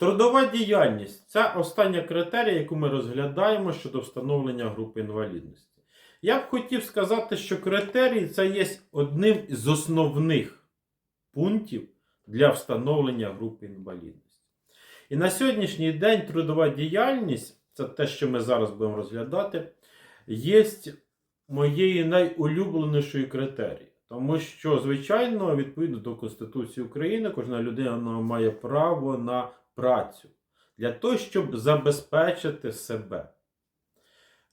Трудова діяльність це остання критерія, яку ми розглядаємо щодо встановлення групи інвалідності. Я б хотів сказати, що критерій це є одним з основних пунктів для встановлення групи інвалідності. І на сьогоднішній день трудова діяльність, це те, що ми зараз будемо розглядати, є моєю найулюбленішою критерією. Тому що, звичайно, відповідно до Конституції України, кожна людина має право на працю для того, щоб забезпечити себе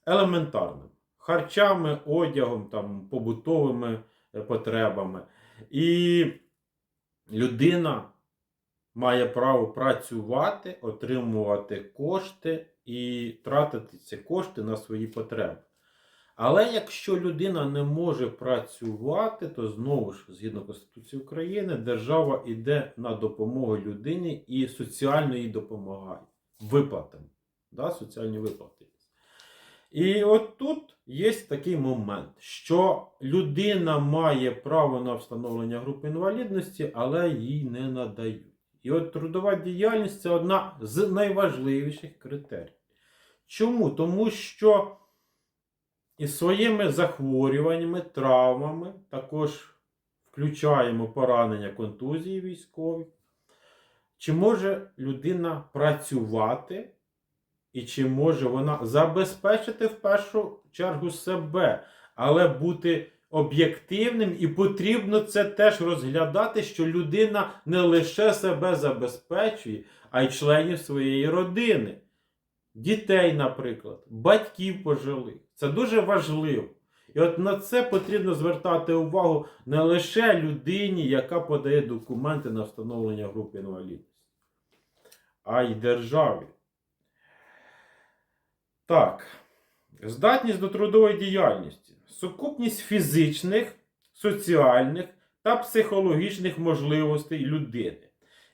елементарним харчами, одягом, там, побутовими е, потребами. І людина має право працювати, отримувати кошти і тратити ці кошти на свої потреби. Але якщо людина не може працювати, то знову ж, згідно Конституції України, держава йде на допомогу людині і соціально їй допомагає виплатами. Да, соціальні виплати. І от тут є такий момент, що людина має право на встановлення групи інвалідності, але їй не надають. І от трудова діяльність це одна з найважливіших критерій. Чому? Тому що із своїми захворюваннями, травмами, також включаємо поранення контузії військових. Чи може людина працювати, і чи може вона забезпечити в першу чергу себе, але бути об'єктивним, і потрібно це теж розглядати, що людина не лише себе забезпечує, а й членів своєї родини. Дітей, наприклад, батьків пожилих. Це дуже важливо. І от на це потрібно звертати увагу не лише людині, яка подає документи на встановлення групи інвалідності, а й державі. Так, здатність до трудової діяльності, сукупність фізичних, соціальних та психологічних можливостей людини,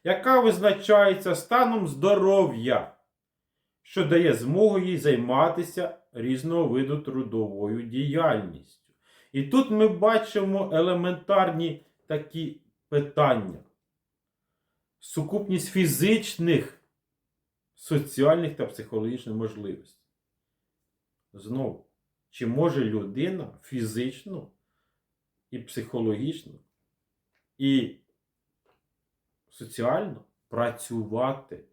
яка визначається станом здоров'я, що дає змогу їй займатися різного виду трудовою діяльністю. І тут ми бачимо елементарні такі питання. Сукупність фізичних, соціальних та психологічних можливостей. Знову, чи може людина фізично і психологічно і соціально працювати?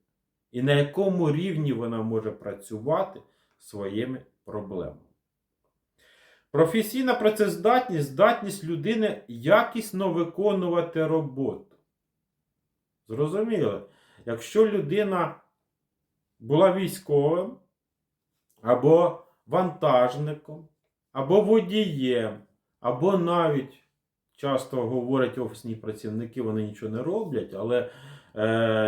І на якому рівні вона може працювати своїми проблемами? Професійна працездатність здатність людини якісно виконувати роботу. Зрозуміло, якщо людина була військовим або вантажником, або водієм, або навіть часто говорять офісні працівники, вони нічого не роблять, але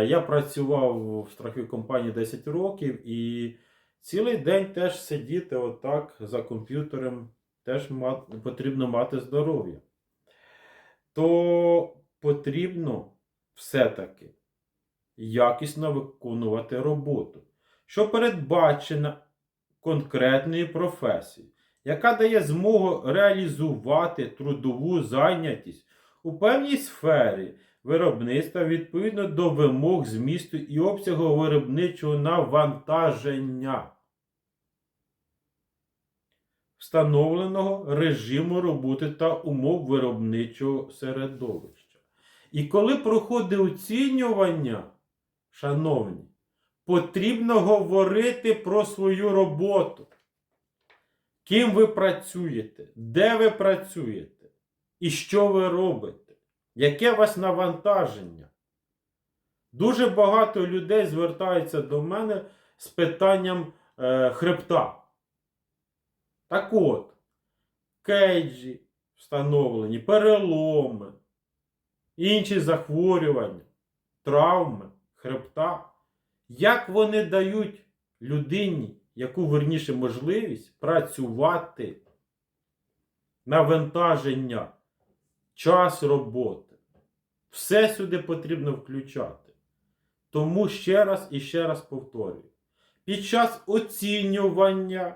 я працював в страховій компанії 10 років і цілий день теж сидіти отак за комп'ютером теж мати, потрібно мати здоров'я. То потрібно все-таки якісно виконувати роботу, що передбачена конкретної професії, яка дає змогу реалізувати трудову зайнятість у певній сфері виробництва відповідно до вимог змісту і обсягу виробничого навантаження, встановленого режиму роботи та умов виробничого середовища. І коли проходить оцінювання, шановні, потрібно говорити про свою роботу. Ким ви працюєте, де ви працюєте і що ви робите, яке у вас навантаження? Дуже багато людей звертаються до мене з питанням е, хребта. Так от, кейджі встановлені, переломи, інші захворювання, травми, хребта. Як вони дають людині, яку верніше можливість працювати навантаження, час роботи. Все сюди потрібно включати. Тому ще раз і ще раз повторюю: під час оцінювання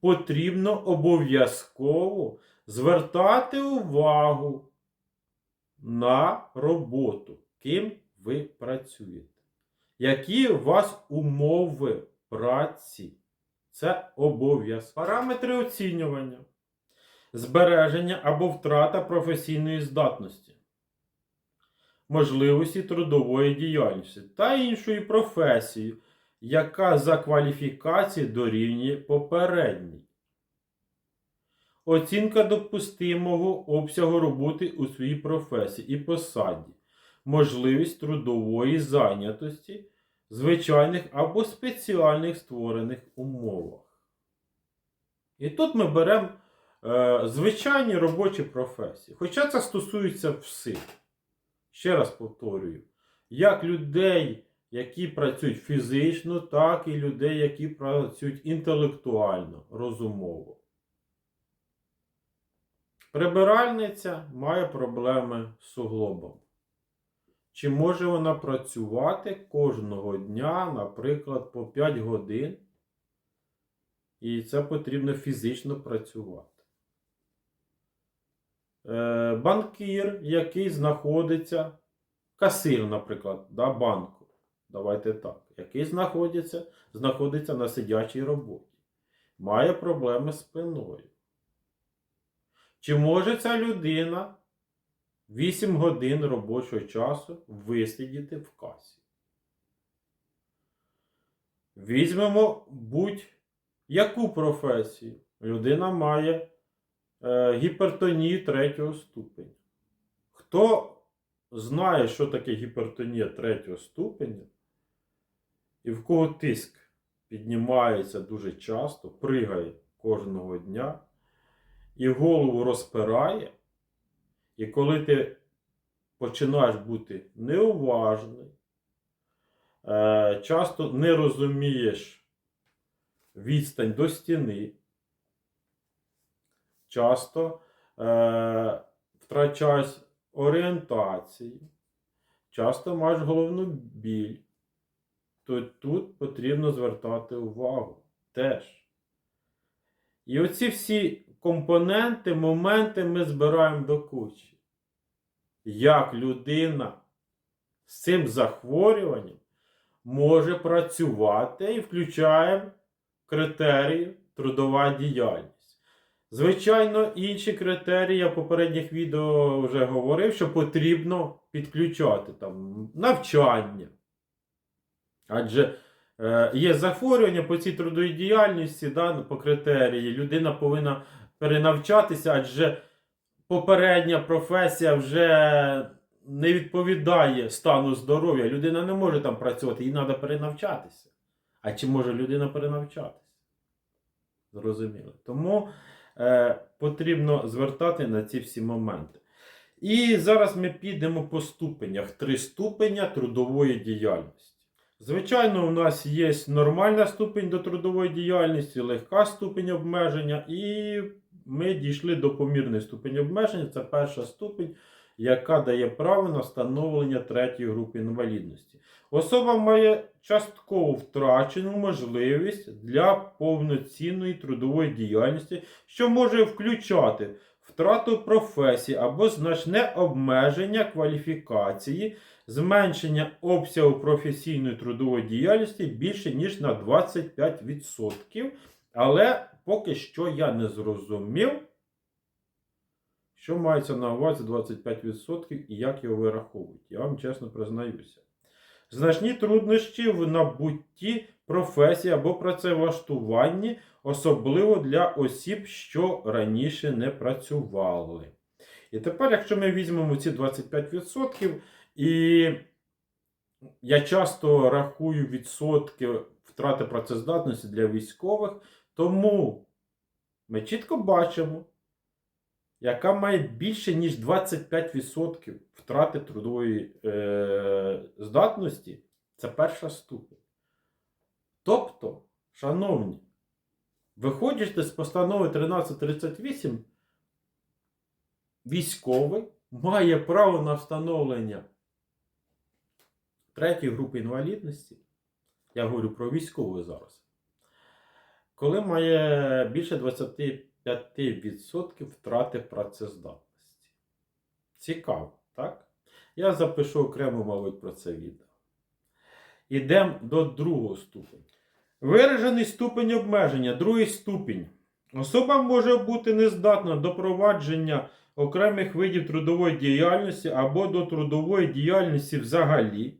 потрібно обов'язково звертати увагу на роботу, ким ви працюєте. Які у вас умови праці? Це обов'язок. Параметри оцінювання, збереження або втрата професійної здатності, можливості трудової діяльності та іншої професії, яка за кваліфікацією дорівнює попередній. Оцінка допустимого обсягу роботи у своїй професії і посаді, можливість трудової зайнятості, звичайних або спеціальних створених умовах. І тут ми беремо е, звичайні робочі професії. Хоча це стосується всіх. Ще раз повторюю, як людей, які працюють фізично, так і людей, які працюють інтелектуально, розумово. Прибиральниця має проблеми з суглобом. Чи може вона працювати кожного дня, наприклад, по 5 годин? І це потрібно фізично працювати. Е, банкір, який знаходиться, касир, наприклад, да, банку. Давайте так, який знаходиться, знаходиться на сидячій роботі, має проблеми з спиною. Чи може ця людина 8 годин робочого часу висидіти в касі? Візьмемо будь-яку професію. Людина має е, гіпертонію третього ступеня. Хто знає, що таке гіпертонія третього ступеня, і в кого тиск піднімається дуже часто, пригає кожного дня, і голову розпирає, і коли ти починаєш бути неуважний, е, часто не розумієш відстань до стіни, часто е, втрачаєш орієнтацію, часто маєш головну біль, то тут потрібно звертати увагу теж. І оці всі компоненти, моменти ми збираємо до кучі. Як людина з цим захворюванням може працювати і включаємо критерії трудова діяльність. Звичайно, інші критерії я в попередніх відео вже говорив, що потрібно підключати там навчання. Адже е, є захворювання по цій трудовій діяльності, да, по критерії. Людина повинна перенавчатися, адже попередня професія вже не відповідає стану здоров'я. Людина не може там працювати, їй треба перенавчатися. А чи може людина перенавчатися? Зрозуміло. Тому е, потрібно звертати на ці всі моменти. І зараз ми підемо по ступенях. Три ступеня трудової діяльності. Звичайно, у нас є нормальна ступень до трудової діяльності, легка ступень обмеження, і ми дійшли до помірної ступені обмеження. Це перша ступень, яка дає право на встановлення третьої групи інвалідності. Особа має частково втрачену можливість для повноцінної трудової діяльності, що може включати втрату професії або значне обмеження кваліфікації, зменшення обсягу професійної трудової діяльності більше ніж на 25%. Але поки що я не зрозумів, що мається на увазі 25% і як його вираховують. Я вам чесно признаюся. Значні труднощі в набутті професії або працевлаштуванні, особливо для осіб, що раніше не працювали. І тепер, якщо ми візьмемо ці 25%, і я часто рахую відсотки втрати працездатності для військових, тому ми чітко бачимо, яка має більше, ніж 25% втрати трудової е, здатності, це перша ступень. Тобто, шановні, виходячи з постанови 1338, військовий має право на встановлення третьої групи інвалідності. Я говорю про військову зараз. Коли має більше 25% втрати працездатності. Цікаво, так? Я запишу окремо, мабуть, про це відео. Ідемо до другого ступеня. Виражений ступень обмеження, другий ступінь. Особа може бути нездатна до провадження окремих видів трудової діяльності або до трудової діяльності взагалі,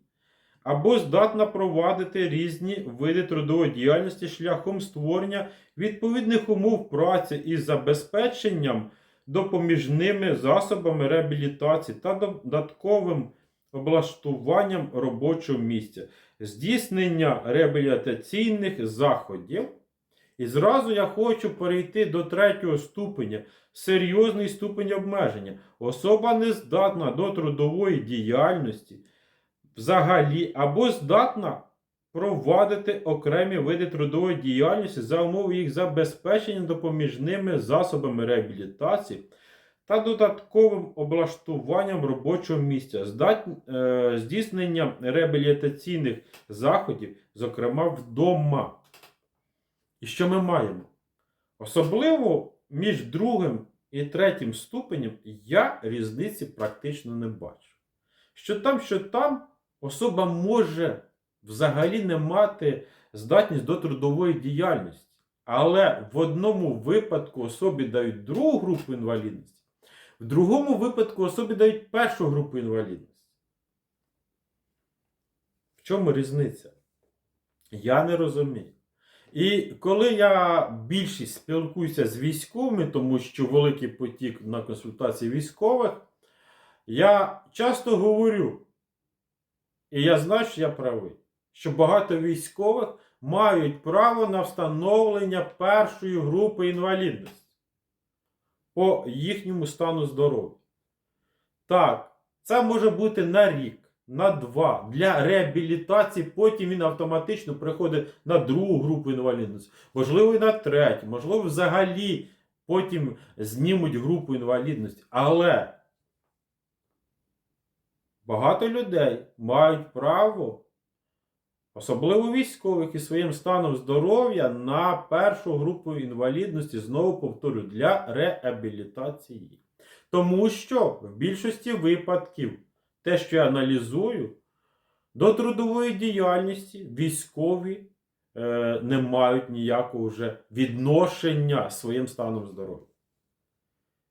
або здатна провадити різні види трудової діяльності шляхом створення відповідних умов праці із забезпеченням допоміжними засобами реабілітації та додатковим облаштуванням робочого місця, здійснення реабілітаційних заходів. І зразу я хочу перейти до третього ступеня. Серйозний ступень обмеження. Особа не здатна до трудової діяльності взагалі або здатна провадити окремі види трудової діяльності за умови їх забезпечення допоміжними засобами реабілітації та додатковим облаштуванням робочого місця, е, здійснення реабілітаційних заходів, зокрема вдома. І що ми маємо? Особливо між другим і третім ступенем я різниці практично не бачу. Що там, що там, особа може взагалі не мати здатність до трудової діяльності. Але в одному випадку особі дають другу групу інвалідності, в другому випадку особі дають першу групу інвалідності. В чому різниця? Я не розумію. І коли я більшість спілкуюся з військовими, тому що великий потік на консультації військових, я часто говорю, і я знаю, що я правий, що багато військових мають право на встановлення першої групи інвалідності по їхньому стану здоров'я. Так, це може бути на рік, на два для реабілітації. Потім він автоматично приходить на другу групу інвалідності, можливо, і на третю, можливо, взагалі потім знімуть групу інвалідності. Але багато людей мають право, особливо військових, і своїм станом здоров'я на першу групу інвалідності, знову повторю, для реабілітації. Тому що в більшості випадків те, що я аналізую, до трудової діяльності військові е, не мають ніякого вже відношення своїм станом здоров'я.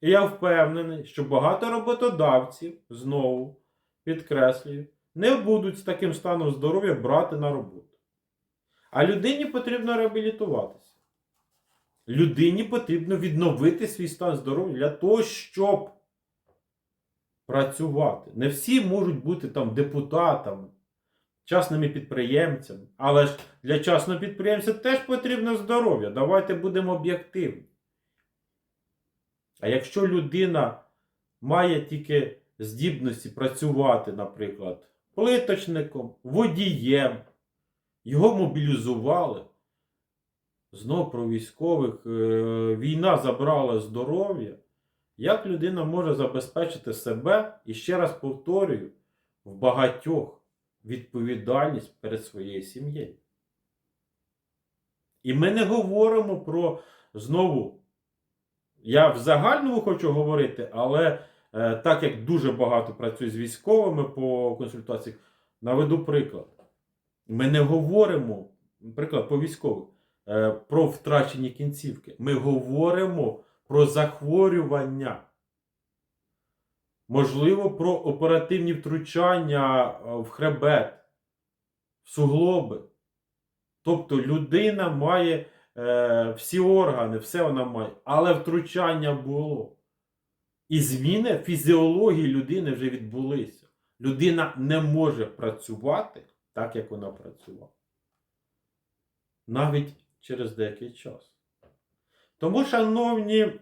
І я впевнений, що багато роботодавців, знову підкреслюю, не будуть з таким станом здоров'я брати на роботу. А людині потрібно реабілітуватися. Людині потрібно відновити свій стан здоров'я для того, щоб працювати. Не всі можуть бути там депутатами, частними підприємцями. Але ж для частного підприємця теж потрібно здоров'я. Давайте будемо об'єктивні. А якщо людина має тільки здібності працювати, наприклад, плиточником, водієм, його мобілізували. Знову про військових е, війна забрала здоров'я. Як людина може забезпечити себе, і ще раз повторюю, в багатьох відповідальність перед своєю сім'єю? І ми не говоримо про знову, я в загальному хочу говорити, але так як дуже багато працюю з військовими по консультаціях, наведу приклад. Ми не говоримо, приклад по військових, е, про втрачені кінцівки. Ми говоримо про захворювання. Можливо, про оперативні втручання е, в хребет, в суглоби. Тобто людина має е, всі органи, все вона має, але втручання було. І зміни фізіології людини вже відбулися. Людина не може працювати так, як вона працювала. Навіть через деякий час. Тому, шановні,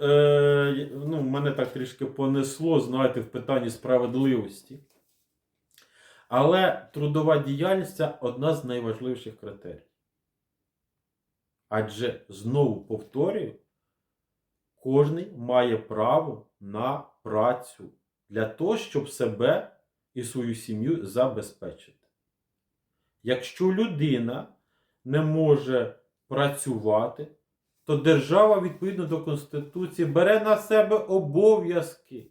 е, ну, мене так трішки понесло, знаєте, в питанні справедливості. Але трудова діяльність це одна з найважливіших критерій. Адже знову повторюю, кожен має право на працю для того, щоб себе і свою сім'ю забезпечити. Якщо людина не може працювати, то держава відповідно до Конституції бере на себе обов'язки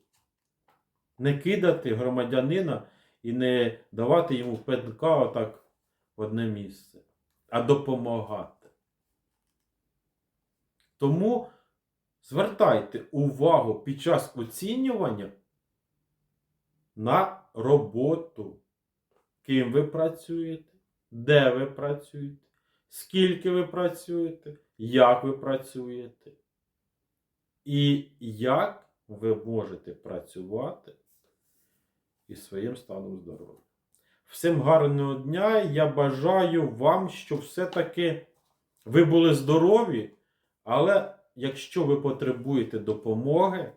не кидати громадянина і не давати йому ПДК отак в одне місце, а допомагати. Тому звертайте увагу під час оцінювання на роботу, ким ви працюєте, де ви працюєте, скільки ви працюєте, як ви працюєте, і як ви можете працювати із своїм станом здоров'я. Всім гарного дня. Я бажаю вам, щоб все-таки ви були здорові, але якщо ви потребуєте допомоги,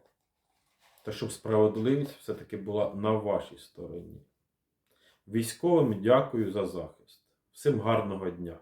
то щоб справедливість все-таки була на вашій стороні. Військовим дякую за захист. Всім гарного дня!